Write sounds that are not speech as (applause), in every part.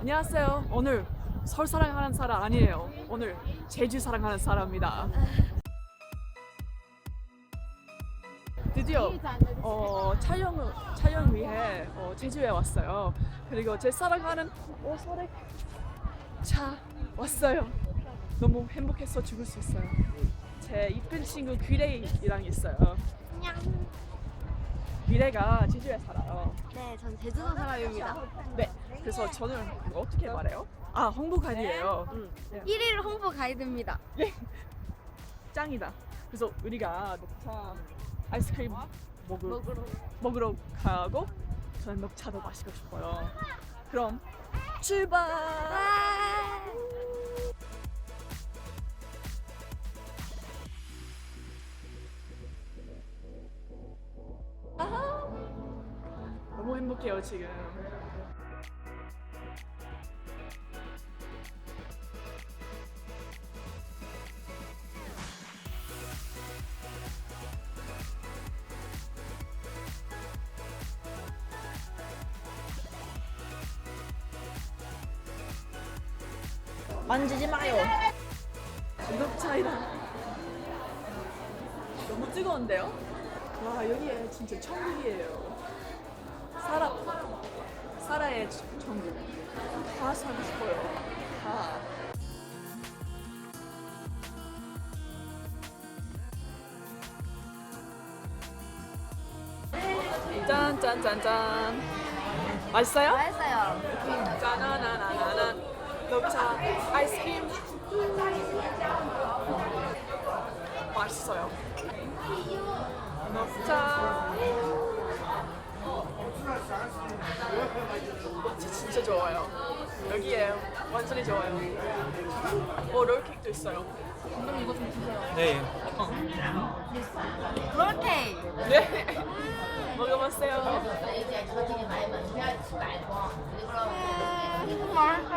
안녕하세요. 오늘 서울 사랑하는 사람 아니에요. 오늘 제주 사랑하는 사람입니다. 드디어 어, 촬영 촬영 위해 어, 제주에 왔어요. 그리고 제 사랑하는 오소렉 차 왔어요. 너무 행복해서 죽을 수 있어요. 제 이쁜 친구 귀레이랑 있어요. 안녕. 귀레가 제주에 살아요. 네, 전 제주도 사람입니다. 네. 그래서 저는 어떻게 말해요? 아 홍보 가이드예요. 음. 네. 1일 홍보 가이드입니다. 짱이다. 그래서 우리가 녹차 아이스크림 먹을, 먹으러. 먹으러 가고 저는 녹차도 마시고 싶어요. 그럼 출발. 행복해요 지금. 만지지 마요. 녹차이다. 너무 뜨거운데요? 와 여기에 진짜 천국이에요. 사라 사라의 천국 다 사고 싶어요. 다. 짠짠짠짠 맛있어요? 맛있어요. 짜나나나나나 녹차 아이스크림 맛있어요. 진짜 좋아요. 여기에 완전히 좋아요. 어 롤케이크도 있어요. 그럼 이거 좀 주세요. 네. 롤케이. 네. (laughs) 먹어봤어요.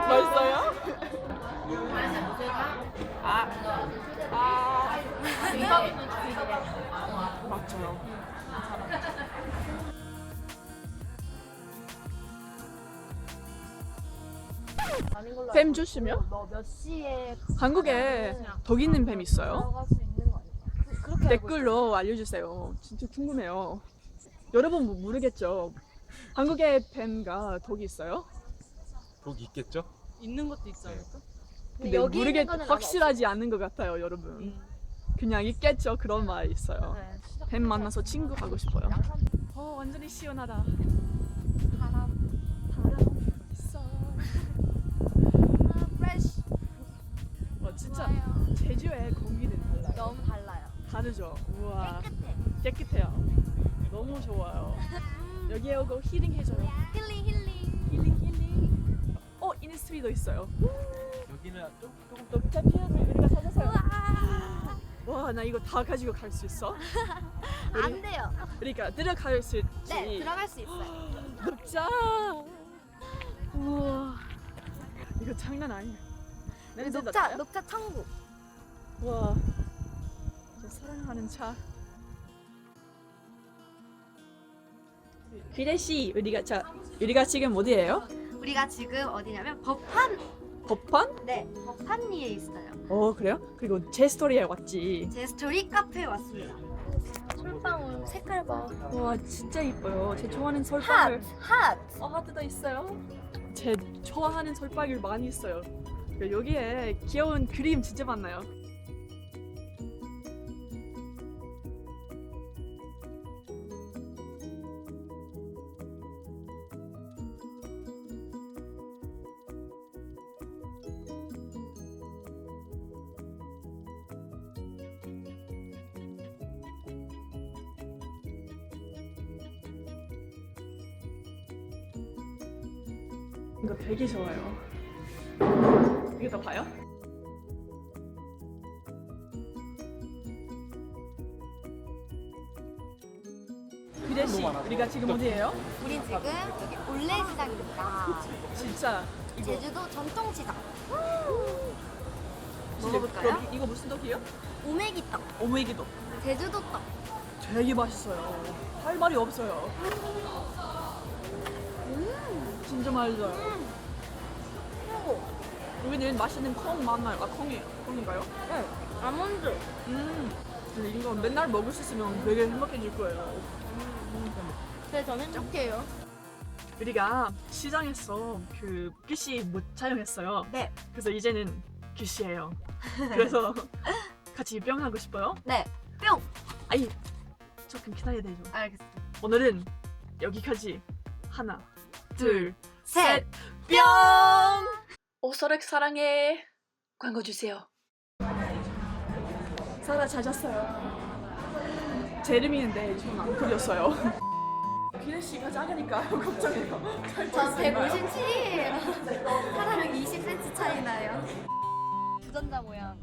맛있어요? 아, 아, 맞 죠. 뱀 조심요. 너몇 시에 한국에 독 있는 뱀 있어요? 들어갈 수 있는 거? 그렇게 댓글로 알려주세요. 진짜 궁금해요. 여러분 뭐 모르겠죠? 한국에 뱀과 독이 있어요? 독 있겠죠? 있는 것도 있지 않을까? 근데 여기 모르겠 있는 거는 확실하지 않은 것 같아요, 여러분. 그냥 있겠죠 그런 말 있어요. 네. 뱀 만나서 친구 하고 싶어요. 어 완전히 시원하다. 제주의 공기는 달라요. 너무 달라요. 다르죠. 우와 깨끗해. 깨끗해요. 너무 좋아요. (laughs) 여기에 오고 힐링 해줘요. 힐링 힐링. 힐링 힐링. 어 이니스트리도 있어요. 여기는 좀 조금 녹차 피어서 우리가 찾았어요. 우와. (gasps) 와 나 이거 다 가지고 갈 수 있어? (laughs) 안 돼요. 그러니까 들어갈 수 있지. 네, 들어갈 수 있어요. (gasps) 녹차. 우와 이거 장난 아니야. 냄새 녹차? 녹차 천국. 와, 저 사랑하는 차. 기대 씨, 우리가 자, 우리가 지금 어디예요? 우리가 지금 어디냐면 법한 법판? 네 법한리에 있어요. 어 그래요? 그리고 제 스토리에 왔지. 제 스토리 카페에 왔습니다. 솔방울 색깔 봐. 와 진짜 이뻐요. 제 좋아하는 핫! 솔방울. 핫! 어 하트도 있어요. 제 좋아하는 솔방울 많이 있어요. 여기에 귀여운 그림 진짜 많나요? 이거 되게 좋아요. 이거 더 봐요? 기대 씨, 우리가 지금 어디예요? 우린 지금 여기 올레시장입니다. 진짜 이거 제주도 전통시장. 진짜 먹어볼까요? 여기 이거 무슨 떡이에요? 오메기 떡. 오메기도 제주도 떡. 되게 맛있어요. 할 말이 없어요. 진짜 맛있어요. 여기는 맛있는 콩 많나요? 아 콩이 콩인가요? 응. 아몬드. 음. 근데 이거 맨날 먹을 수 있으면 되게 행복해질 거예요. 근데 저는 쪽게요. 우리가 시장에서 그 글씨 못 촬영했어요. 네. 그래서 이제는 글씨예요. (laughs) 그래서 같이 뿅 하고 싶어요. 네. 뿅. 아니 조금 기다려야 되죠. 알겠습니다. 오늘은 여기까지 하나, 둘, 셋. 뿅! 오서렉 사랑해. 광고 주세요. 사라 잘 잤어요. 제 이름이는데 지금 안 그렸어요. 기대 씨가 작으니까 걱정해요. 저 157. 사람은 20cm 차이 나요. (laughs) 부전자 모양.